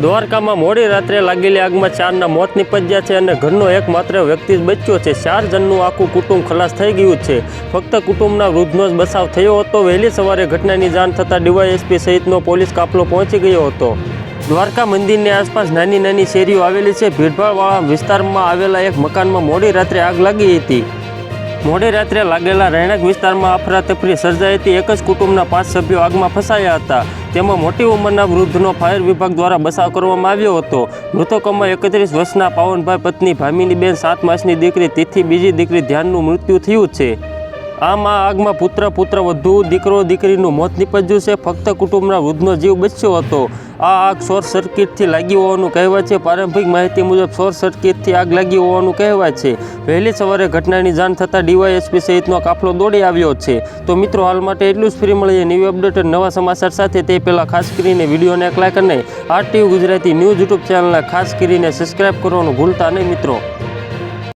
દ્વારકામાં મોડી રાત્રે લાગેલી આગમાં ચારના મોત નીપજ્યા છે અને ઘરનો એકમાત્ર વ્યક્તિ જ બચ્યો છે. ચાર જણનું આખું કુટુંબ ખલાસ થઈ ગયું છે. ફક્ત કુટુંબના વૃદ્ધનો જ બચાવ થયો હતો. વહેલી સવારે ઘટનાની જાણ થતાં ડીવાયએસપી સહિતનો પોલીસ કાફલો પહોંચી ગયો હતો. દ્વારકા મંદિરની આસપાસ નાની નાની શેરીઓ આવેલી છે. ભીડભાડવાળા વિસ્તારમાં આવેલા એક મકાનમાં મોડી રાત્રે આગ લાગી હતી. મોડી રાત્રે લાગેલા રહેણાંક વિસ્તારમાં અફરાતફરી સર્જાઈ હતી. એક જ કુટુંબના પાંચ સભ્યો આગમાં ફસાયા હતા. તેમાં મોટી ઉંમરના વૃદ્ધનો ફાયર વિભાગ દ્વારા બચાવ કરવામાં આવ્યો હતો. મૃતકોમાં એકત્રીસ વર્ષના પાવનભાઈ પત્ની ભામિનીબેન સાત માસની દીકરી તેથી, બીજી દીકરી ધ્યાનનું મૃત્યુ થયું છે. આમ આ આગમાં પુત્ર પુત્ર વધુ, દીકરો, દીકરીનું મોત નીપજ્યું છે. ફક્ત કુટુંબના વૃદ્ધનો જીવ બચ્યો હતો. આ આગ શોર્ટ સર્કિટથી લાગી હોવાનું કહેવાય છે. પ્રારંભિક માહિતી મુજબ શોર્ટ સર્કિટથી આગ લાગી હોવાનું કહેવાય છે. વહેલી સવારે ઘટનાની જાણ થતાં ડીવાયએસપી સહિતનો કાફલો દોડી આવ્યો છે. તો મિત્રો, હાલ માટે એટલું જ ફ્રી મળીએ ન્યૂ અપડેટ નવા સમાચાર સાથે. તે પહેલાં ખાસ કરીને વિડીયોને એક લાઈક અને આરટીયુ ગુજરાતી ન્યૂઝ યુટ્યુબ ચેનલને ખાસ કરીને સબસ્ક્રાઈબ કરવાનું ભૂલતા નહીં મિત્રો.